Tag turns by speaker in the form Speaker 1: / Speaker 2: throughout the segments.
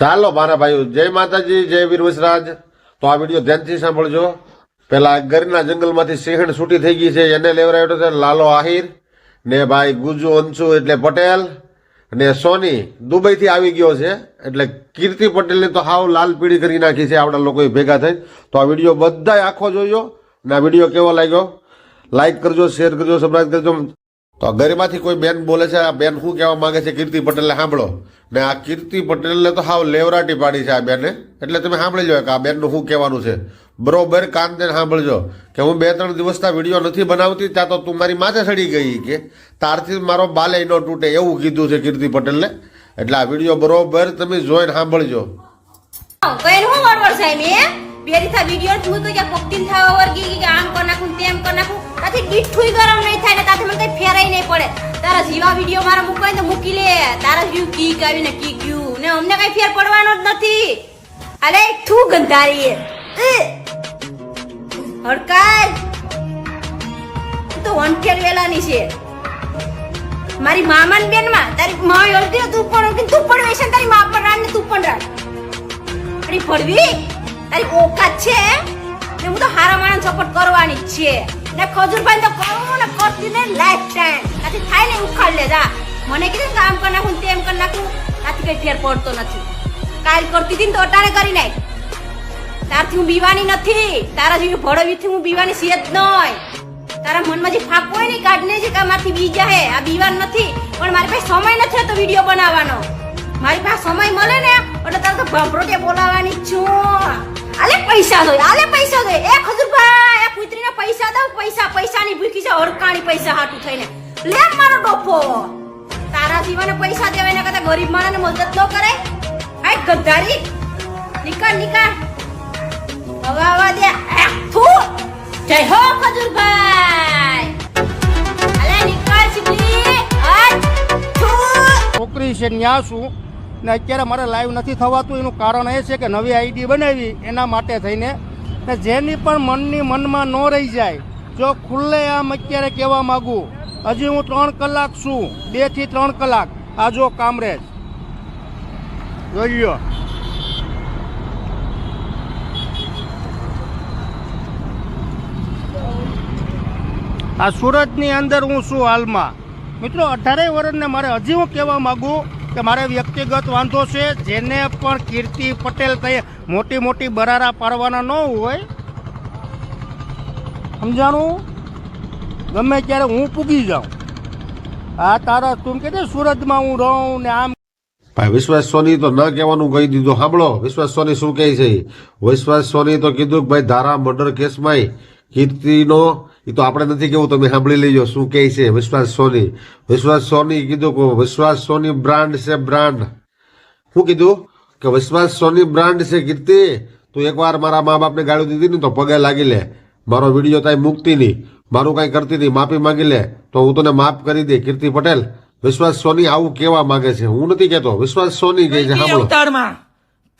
Speaker 1: ચાલો મારા ભાઈઓ, જય માતાજી, જય વીર વસરાજ તો આ વીડિયો ધ્યાનથી સાંભળજો. પેલા ગરના જંગલમાંથી સિંહણ છૂટી થઈ ગઈ છે, એને લેવરાયો છે લાલો આહિર ને ભાઈ ગુજુ અંશુ એટલે પટેલ ને સોની દુબઈથી આવી ગયો છે. એટલે કીર્તિ પટેલને તો હાવ લાલ પીળી કરી નાખી છે આપણા લોકોએ ભેગા થઈ તો આ વીડિયો બધાય આખો જોયો ને આ વીડિયો કેવો લાગ્યો? લાઈક કરજો શેર કરજો સબસ્ક્રાઈબ કરજો. તો ગરીમાંથી કોઈ બેન બોલે છે, આ બેન શું કહેવા માંગે છે કીર્તિ પટેલને સાંભળો. ને આ કીર્તિ પટેલને તો હાવ લેવરાટી પાડી છે આ બેને. એટલે તમે સાંભળી લો કે આ બેનનું શું કહેવાનું છે. બરોબર, કાન દઈને સાંભળજો. કે હું બે ત્રણ દિવસના વીડિયો નથી બનાવતી, ત્યાં તો તું મારી માથે ચડી ગઈ કે. તારથી મારો બાલે ન તૂટે એવું કીધું છે કીર્તિ પટેલને. એટલે આ વીડિયો બરોબર તમે જોઈને સાંભળજો.
Speaker 2: કઈ હું વડવડ સાહેબ એ બેરી થા વિડિયો હું તો ક્યાં કોકતીન થાવ વર્ગી કે આમ કર નાખું તેમ કર નાખું. તાથી દીઠુંય ગરમ નહીં થાય ને તાથી મને કઈ ફેરાય નહીં પડે. તારા જીવા વિડિયો મારા મૂકવાય તો મૂકી લે. તારા જીવ કીક આવીને કી ગયું. ને અમને કઈ ફેર પડવાનો જ નથી. અરે તું ગંધારી એ. હડકાય. તું વનફેર વેલાની છે. મારી મામાન બેનમાં તારી માં યોલતી તું પણ કે તું પણ વેસન તારી માં પણ રાણ ને તું પણ રાણ અરે, ભડવી. તારી ઓકાત છે ને હું તો હારા માણસ સપોર્ટ કરવાની જ છે. ને ખજૂરભાઈ તો કરું ને કરતી ને લાઈફ ટાઈમ આથી થાય ને ઉખાડ લે, જા. મને કીધું કે કરી નાખું તેમ કરી નાખું. ત્યાંથી કઈ ફેર પડતો નથી. કાલ કરતી હતી ને તો અટાણે કરી નાખ. તારથી હું બીવાની નથી. તારા જેવી ભડવીથી હું બીવાની જ નહીં તારા મનમાં જે ફાપ હોય ને કાઢને જે કામાંથી બીજા હે. આ બીવાન નથી. પણ મારી પાસે સમય નથી તો વીડિયો બનાવવાનો. મારી પાસે સમય મળે ને, એટલે તારે તો ભાંભરોટે બોલાવવાની છું. પૈસા દો પૈસા દો. એ ખજુરભાઈ એ પુત્રીને પૈસા દઉં. પૈસા, પૈસાની ભૂખી છે હરકાણી પૈસા હાટું થઈને. લે મારો ડોફો. તારા જીવાને પૈસા દેવા એના કરતા ગરીબ માણસને મદદ ન કરે? હાય ગદ્દારી? નીકળ નીકળ. હવે દે. થુ. જય હો ખજુરભાઈ અલે, નીકળ થુ.
Speaker 3: છોકરી છે, ન્યા છું ને અત્યારે મારે લાઈવ નથી થવાતું. એનું કારણ એ છે કે નવી આઈડી બનાવી એના માટે થઈને. ને જેની પણ મનની મનમાં ન રહી જાય, જો ખુલ્લે આમ અત્યારે કહેવા માગું, હજી હું ત્રણ કલાક છું બેથી ત્રણ કલાક, આ જો કામરેજ. જોઈ લો આ સુરતની અંદર હું છું હાલમાં. મિત્રો, અઢારેય વર્ષને મારે હજી હું કહેવા માગું કે મારે વ્યક્તિગત વાંધો છે, જેને પણ કીર્તિ પટેલ થઈ મોટી મોટી બરારા પાડવાના ન હોય. સમજાણું? ગમે ત્યારે હું પૂગી જાઉં. આ તારા તું કે સુરતમાં હું રહું ને આમ.
Speaker 1: ભાઈ, વિશ્વાસ સોની તો ન કહેવાનું કહી દીધું. સાંભળો, વિશ્વાસ સોની શું કહે છે? વિશ્વાસ સોની તો કીધું કે ભાઈ, ધારા મર્ડર કેસમાં કીર્તિનો એ તો આપણે નથી કેવું તમે સાંભળી લેજો શું કહે છે વિશ્વાસ સોની. વિશ્વાસ સોની કીધું કે વિશ્વાસ સોની બ્રાન્ડ છે બ્રાન્ડ. શું કીધું કે વિશ્વાસ સોની બ્રાન્ડ છે કીર્તિ. તું એકવાર મારા મા બાપને ગાળું દીધી ને તો પગે લાગી લે. મારો વીડિયો તાઈ મૂકતી નહીં. મારું કાંઈ કરતી નહીં. માફી માંગી લે. તો હું તને માફ કરી દે કીર્તિ પટેલ. વિશ્વાસ સોની આવું કેવા માંગે છે? હું નથી કેતો વિશ્વાસ સોની કહે છે
Speaker 4: અવતારમાં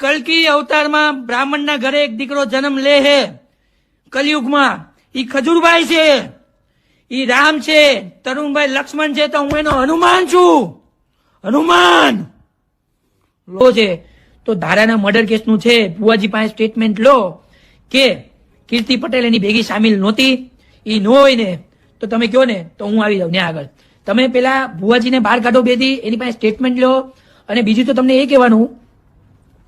Speaker 4: કલ્કી અવતારમાં બ્રાહ્મણના ઘરે એક દીકરો જન્મ લે હે. કલયુગમાં ઈ ખજૂરભાઈ છે. ઈ રામ છે. તરુણભાઈ લક્ષ્મણ છે. તો હું એનો હનુમાન છું. હનુમાન! લો છે. તો ધારાના મર્ડર કેસનું છે. ભુવાજી પાસે સ્ટેટમેન્ટ લો કે કીર્તિ પટેલ એની ભેગી સામેલ નહોતી. ઈ ન હોય ને, તો તમે કહો ને, તો હું આવી જાઉં ત્યાં આગળ. તમે પેલા ભુવાજીને બહાર કાઢો બેથી એની પાસે સ્ટેટમેન્ટ લો. અને બીજું તો તમને એ કહેવાનું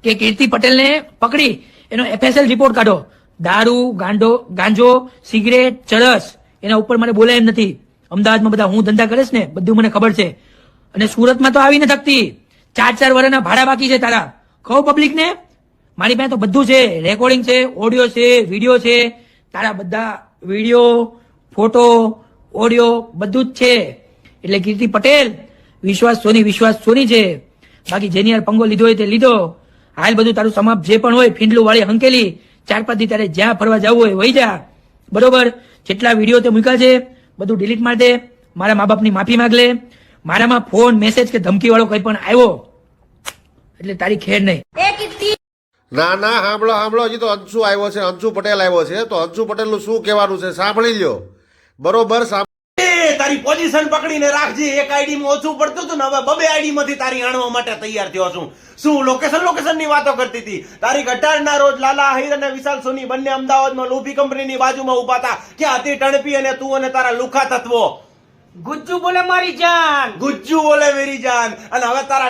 Speaker 4: કે કીર્તિ પટેલને પકડી, એનો એફએસએલ રિપોર્ટ કાઢો. દારૂ, ગાંડો, ગાંજો, સિગરેટ, ચરસ, એના ઉપર મને બોલાય એમ નથી. અમદાવાદમાં બધા હું ધંધા કરીશ ને, બધું મને ખબર છે. અને સુરતમાં તો આવી ન થકતી. ચાર ચાર વર્ષના ભાડા બાકી છે તારા. કહું પબ્લિક ને. મારી પાસે તો બધું છે. રેકોર્ડિંગ છે ઓડિયો છે વીડિયો છે. તારા બધા વીડિયો ફોટો ઓડિયો બધું જ છે. એટલે કીર્તિ પટેલ, વિશ્વાસ સોની વિશ્વાસ સોની છે. બાકી જેની યાર પંગો લીધો હોય તે લીધો. હાલ બધું તારું સમાપ જે પણ હોય, ફીંડલું વાળી હંકેલી ચાર પાંચ દી તારે જ્યાં ફરવા જવું હોય વહી જા. બરોબર? જેટલા વીડિયો તે મૂક્યા છે, બધું ડિલીટ માર દે. મારા મા બાપની માફી માંગ લે. મારામાં ફોન મેસેજ કે ધમકી વાળો કંઈ પણ આવ્યો, એટલે તારી ખેર નહીં.
Speaker 1: ના ના, સાંભળો સાંભળો, હજી તો અંશુ આવ્યો છે, અંશુ પટેલ આવ્યો છે. તો અંશુ પટેલનું શું કહેવાનું છે? સાંભળી લ્યો. બરોબર
Speaker 5: તારી પોઝિશન પકડીને રાખજે. એક આઈડી માં ઓછું પડતું હતું ને હવે બબે આઈડી માંથી તારી આણવા માટે તૈયાર થયો છું. શું લોકેશન લોકેશનની વાતો કરતી હતી? તારીખ અઢાર ના રોજ લાલા આહિર અને વિશાલ સોની બંને અમદાવાદમાં લોભી કંપનીની બાજુમાં ઊભા હતા. ક્યાં હતી ટણપી અને તું અને તારા લુખા તત્વો?
Speaker 4: ગુજ્જુ બોલે મારી જાન.
Speaker 5: ગુજ્જુ બોલે મેરી જાન. અને હવે તારા